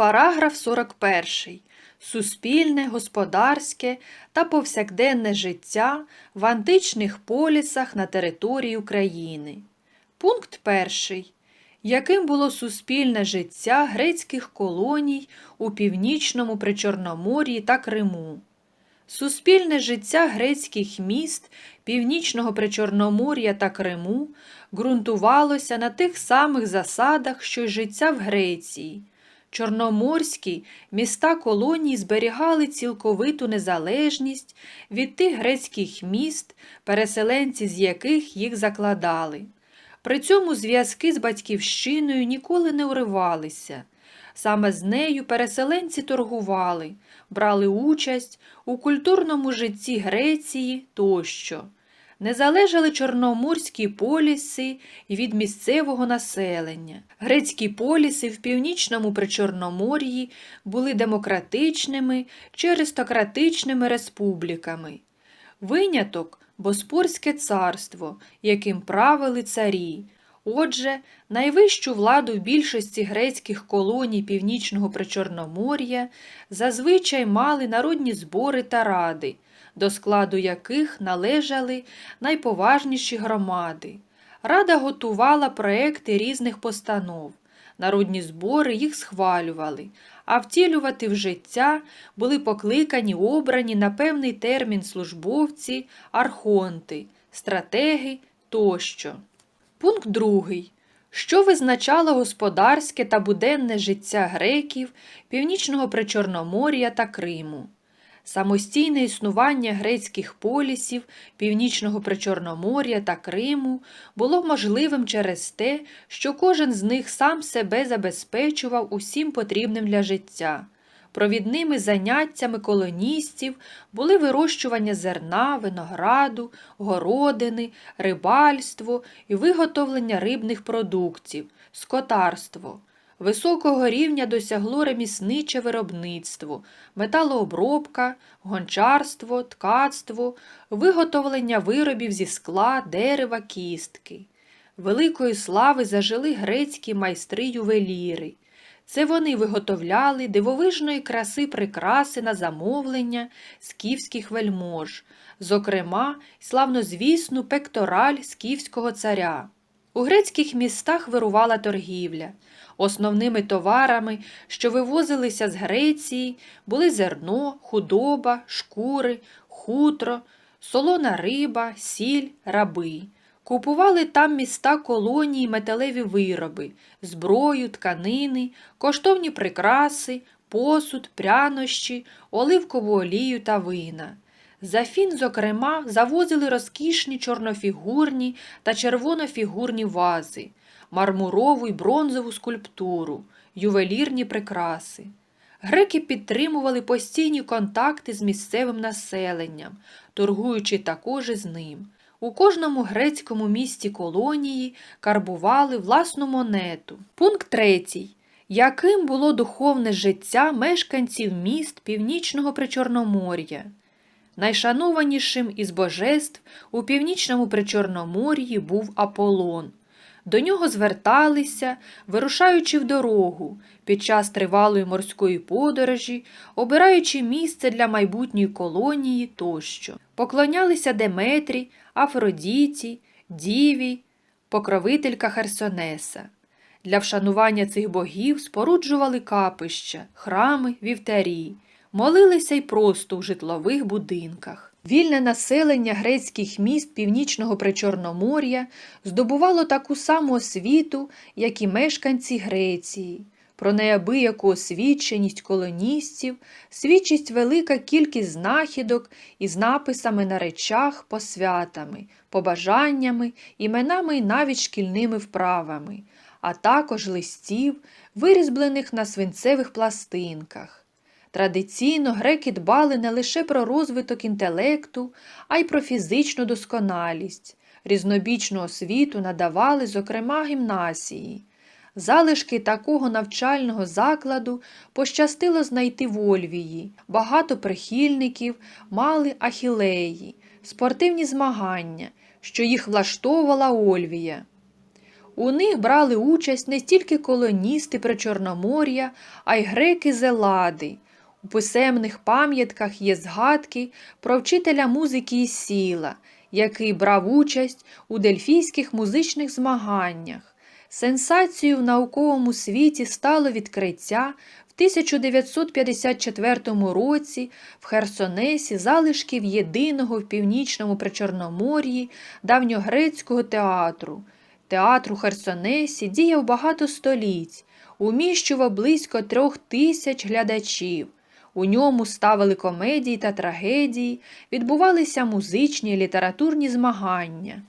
Параграф 41. Суспільне, господарське та повсякденне життя в античних полісах на території України. Пункт 1. Яким було суспільне життя грецьких колоній у північному Причорномор'ї та Криму? Суспільне життя грецьких міст Північного Причорномор'я та Криму ґрунтувалося на тих самих засадах, що й життя в Греції. Чорноморські міста колонії зберігали цілковиту незалежність від тих грецьких міст, переселенці з яких їх закладали. При цьому зв'язки з батьківщиною ніколи не уривалися. Саме з нею переселенці торгували, брали участь у культурному житті Греції тощо. Не залежали чорноморські поліси від місцевого населення. Грецькі поліси в північному Причорномор'ї були демократичними чи аристократичними республіками. Виняток Боспорське царство, яким правили царі. Отже, найвищу владу в більшості грецьких колоній Північного Причорномор'я зазвичай мали народні збори та ради, до складу яких належали найповажніші громади. Рада готувала проекти різних постанов. Народні збори їх схвалювали, а втілювати в життя були покликані обрані на певний термін службовці, архонти, стратеги тощо. Пункт другий. Що визначало господарське та буденне життя греків Північного Причорномор'я та Криму? Самостійне існування грецьких полісів Північного Причорномор'я та Криму було можливим через те, що кожен з них сам себе забезпечував усім потрібним для життя. Провідними заняттями колоністів були вирощування зерна, винограду, городини, рибальство і виготовлення рибних продуктів, скотарство. Високого рівня досягло ремісниче виробництво, металообробка, гончарство, ткацтво, виготовлення виробів зі скла, дерева, кістки. Великої слави зажили грецькі майстри-ювеліри. Це вони виготовляли дивовижної краси прикраси на замовлення скіфських вельмож, зокрема, славнозвісну пектораль скіфського царя. У грецьких містах вирувала торгівля. Основними товарами, що вивозилися з Греції, були зерно, худоба, шкури, хутро, солона риба, сіль, раби. Купували там міста колонії металеві вироби, зброю, тканини, коштовні прикраси, посуд, прянощі, оливкову олію та вина. За фін, зокрема, завозили розкішні чорнофігурні та червонофігурні вази, мармурову й бронзову скульптуру, ювелірні прикраси. Греки підтримували постійні контакти з місцевим населенням, торгуючи також із ним. У кожному грецькому місті колонії карбували власну монету. Пункт третій. Яким було духовне життя мешканців міст Північного Причорномор'я? Найшанованішим із божеств у північному Причорномор'ї був Аполлон. До нього зверталися, вирушаючи в дорогу, під час тривалої морської подорожі, обираючи місце для майбутньої колонії тощо. Поклонялися Деметрі, Афродіті, Діві, покровителька Херсонеса. Для вшанування цих богів споруджували капища, храми, вівтарі, молилися й просто у житлових будинках. Вільне населення грецьких міст Північного Причорномор'я здобувало таку саму освіту, як і мешканці Греції. Про неабияку освіченість колоністів свідчить велика кількість знахідок із написами на речах, посвятами, побажаннями, іменами і навіть шкільними вправами, а також листів, вирізблених на свинцевих пластинках. Традиційно греки дбали не лише про розвиток інтелекту, а й про фізичну досконалість. Різнобічну освіту надавали, зокрема, гімнасії. Залишки такого навчального закладу пощастило знайти в Ольвії. Багато прихильників мали ахілеї, спортивні змагання, що їх влаштовувала Ольвія. У них брали участь не тільки колоністи Причорномор'я, а й греки з Елади. У писемних пам'ятках є згадки про вчителя музики із сіла, який брав участь у дельфійських музичних змаганнях. Сенсацією в науковому світі стало відкриття в 1954 році в Херсонесі залишків єдиного в північному Причорномор'ї давньогрецького театру. Театр у Херсонесі діяв багато століть, уміщував близько трьох тисяч глядачів. У ньому ставили комедії та трагедії, відбувалися музичні і літературні змагання.